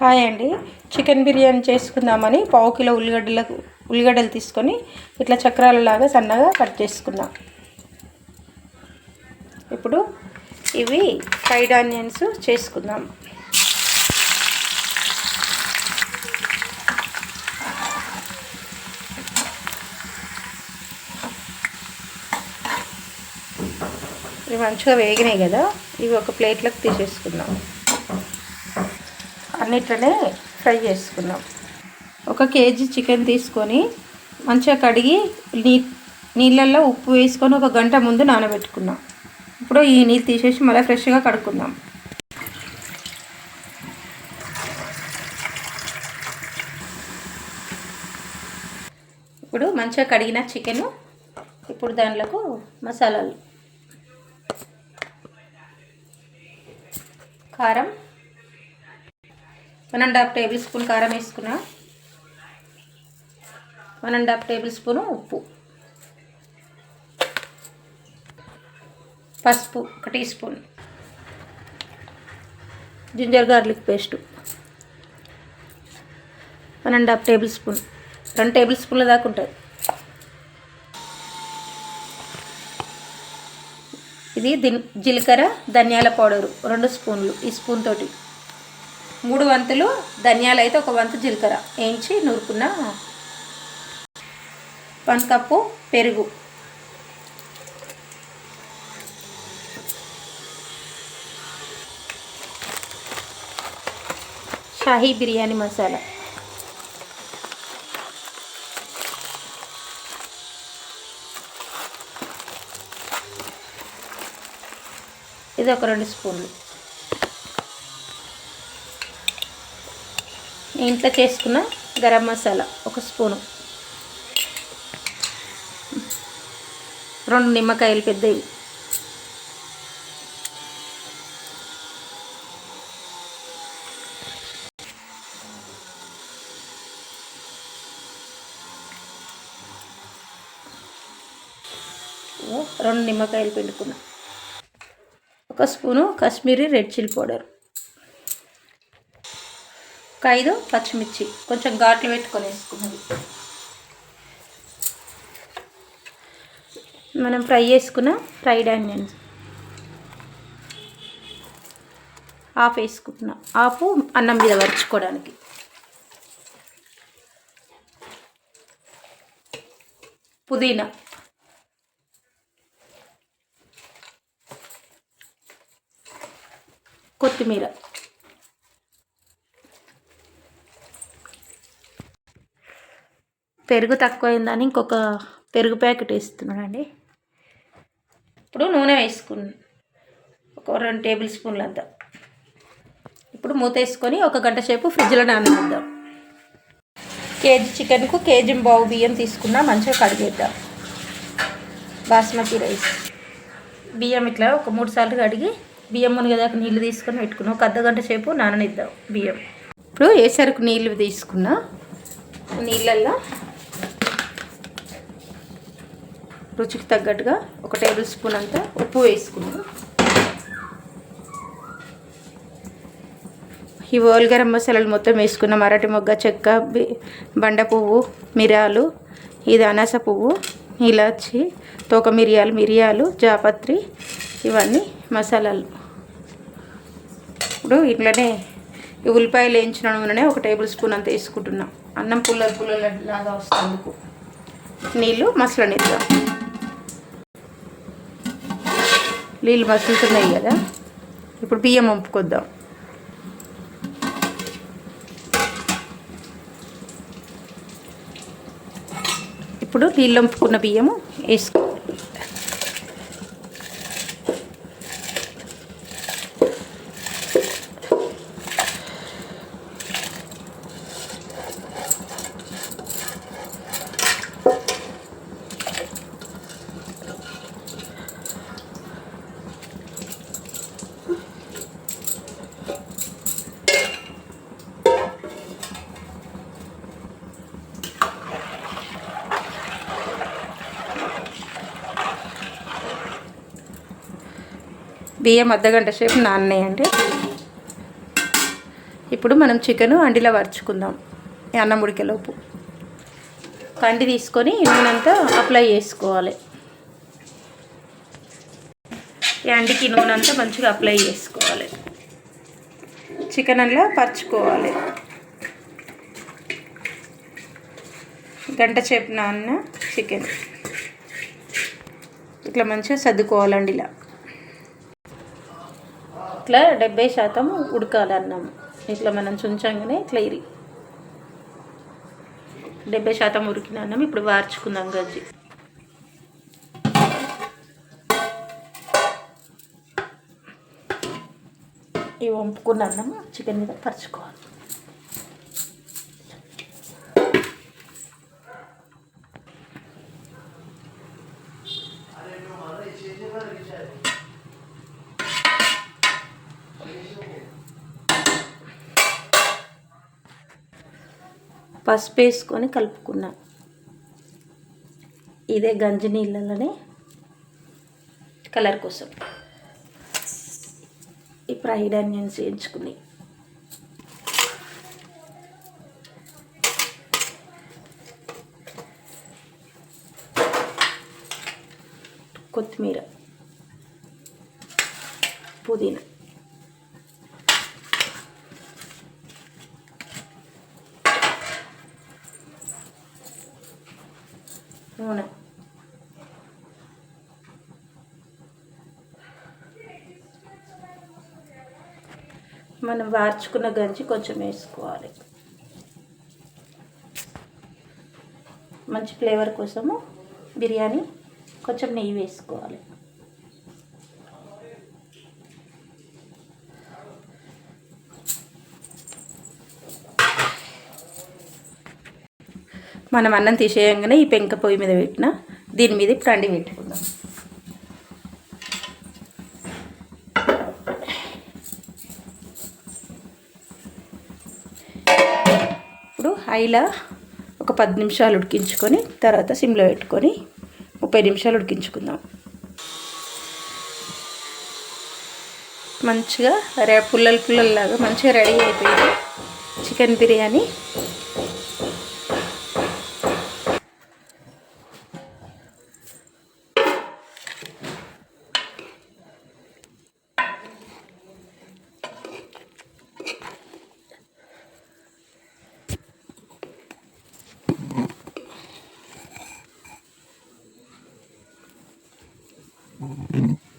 Hi అండి. Chicken biryani చేసుకుందామని పావు కిలో ఉల్లిగడ్డలకు ఉల్లిగడ్డలు తీసుకొని ఇట్లా చక్రాలలాగా సన్నగా కట్ చేసుకున్నాం. ఇప్పుడు ఇవి ఫ్రైడ్ ఆనియన్స్ చేసుకుందాం. ఇవి మంచిగా వేగినాయి కదా ఇవి ఒక ప్లేట్లోకి తీసేసుకుందాం. అన్నిట్లనే ఫ్రై చేసుకున్నాం ఒక కేజీ చికెన్ తీసుకొని మంచిగా కడిగి నీ నీళ్ళల్లో ఉప్పు వేసుకొని ఒక గంట ముందు నానబెట్టుకున్నాం. ఇప్పుడు ఈ నీళ్ళు తీసేసి మళ్ళీ ఫ్రెష్గా కడుక్కుందాం. ఇప్పుడు మంచిగా కడిగిన చికెను ఇప్పుడు దాంట్లోకి మసాలాలు. కారం one and half tablespoon కారం వేసుకున్నా. One and half tablespoon ఉప్పు. పసుపు ఒక teaspoon. Ginger garlic paste. One and half tablespoon. రెండు టేబుల్ స్పూన్ల దాకా ఉంటుంది ఇది దిన్ జీలకర్ర ధనియాల పౌడరు. రెండు స్పూన్లు ఈ స్పూన్ తోటి. మూడు వంతులు ధనియాలు అయితే ఒక వంతు జీలకర్ర వేయించి నూరుకున్న వన్ కప్పు పెరుగు. షాహీ బిర్యానీ మసాలా. ఇది ఒక రెండు స్పూన్లు. ఇంట్లో చేసుకున్న గరం మసాలా ఒక స్పూను. రెండు నిమ్మకాయలు పెద్దవి. రెండు నిమ్మకాయలు పిండుకున్నా. ఒక spoon Kashmiri red chilli powder. ఒక ఐదు పచ్చిమిర్చి. కొంచెం ఘాట్లు పెట్టుకొని వేసుకున్నది. మనం ఫ్రై చేసుకున్న ఫ్రైడ్ ఆనియన్స్. ఆఫ్ వేసుకుంటున్నా. ఆఫ్ అన్నం మీద వరుచుకోవడానికి. పుదీనా. కొత్తిమీర. పెరుగు తక్కువైందని ఇంకొక పెరుగు ప్యాకెట్ వేస్తున్నానండి. ఇప్పుడు నూనె వేసుకున్నాను ఒక రెండు టేబుల్ స్పూన్లు అంతా ఇప్పుడు మూత వేసుకొని ఒక గంట సేపు ఫ్రిడ్జ్లో నానబెద్దాం కేజీ చికెన్కు కేజీ బావు బియ్యం తీసుకున్నా మంచిగా కడిగేద్దాం. బాస్మతి రైస్. బియ్యం ఇట్లా ఒక మూడు సార్లు కడిగి బియ్యం మునిగేదాకా నీళ్ళు తీసుకొని పెట్టుకున్నాం ఒక అర్ధగంట సేపు నాననిద్దాం బియ్యం. ఇప్పుడు వేసరికి నీళ్ళు తీసుకున్నా? నీళ్ళల్లో రుచికి తగ్గట్టుగా ఒక టేబుల్ స్పూన్ అంతా ఉప్పు వేసుకున్నాం ఈ ఓల్ గరం మసాలాలు మొత్తం వేసుకున్నాం అరటి మొగ్గ చెక్క బండ పువ్వు మిరియాలు ఇది అనాస పువ్వు ఇలాచి తోక మిరియాలు మిరియాలు జాపత్రి ఇవన్నీ మసాలాలు. ఇప్పుడు ఇట్లనే ఈ ఉల్లిపాయలు వేయించిన నూనె ఒక టేబుల్ స్పూన్ అంత వేసుకుంటున్నాం. అన్నం పుల్ల పుల్లలు లాగా వస్తుంది. నీళ్ళు మసలనిద్దాం. నీళ్ళు మసులుతున్నాయి కదా. ఇప్పుడు బియ్యం వంపుకొద్దాం. ఇప్పుడు నీళ్ళు వంపుకున్న బియ్యము వేసుకో బియ్యం అర్ధగంట సేపు నాననేయండి. ఇప్పుడు మనం చికెను అండిలో వరుచుకుందాం అన్నం ఉడికేలోపు కండి తీసుకొని నూనెంతా అప్లై చేసుకోవాలి. ఈ అండికి నూనె అంతా మంచిగా అప్లై చేసుకోవాలి. చికెన్ అలా పరుచుకోవాలి. గంట చెప్పిన నాన్న చికెన్. ఇట్లా మంచిగా సర్దుకోవాలండి ఇలా ఇట్లా డెబ్బై శాతం ఉడకాలి అన్నం ఇట్లా మనం చుంచంగానే ఇట్లా ఇరి. డెబ్బై శాతం ఉడికిన అన్నం ఇప్పుడు వార్చుకుందాం గజ్జి. ఈ వంపుకున్న అన్నం చికెన్ మీద పరుచుకోవాలి. పసుపు వేసుకొని కలుపుకున్నా. ఇదే గంజి నీళ్ళలోనే కలర్ కోసం. ఈ ఫ్రైడ్ ఆనియన్స్ వేయించుకుని. కొత్తిమీర పుదీనా. నూనె మనం వార్చుకున్న గంజి కొంచెం వేసుకోవాలి. మంచి ఫ్లేవర్ కోసము బిర్యానీ కొంచెం నెయ్యి వేసుకోవాలి. మనం అన్నం తీసేయంగానే ఈ పెంక పొయ్యి మీద పెట్టిన దీని మీద ఇప్పుడు అండి పెట్టుకుందాం. ఇప్పుడు హైలా ఒక పది నిమిషాలు ఉడికించుకొని తర్వాత సిమ్లో పెట్టుకొని ముప్పై నిమిషాలు ఉడికించుకుందాం. మంచిగా రే పుల్లలు పుల్లల్లాగా మంచిగా రెడీ అయిపోయింది. Chicken biryani. Mm-hmm.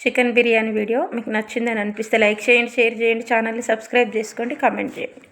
Chicken biryani video మీకు నచ్చిందని అనిపిస్తే లైక్ చేయండి షేర్ చేయండి ఛానల్ని సబ్స్క్రైబ్ చేసుకోండి కామెంట్ చేయండి.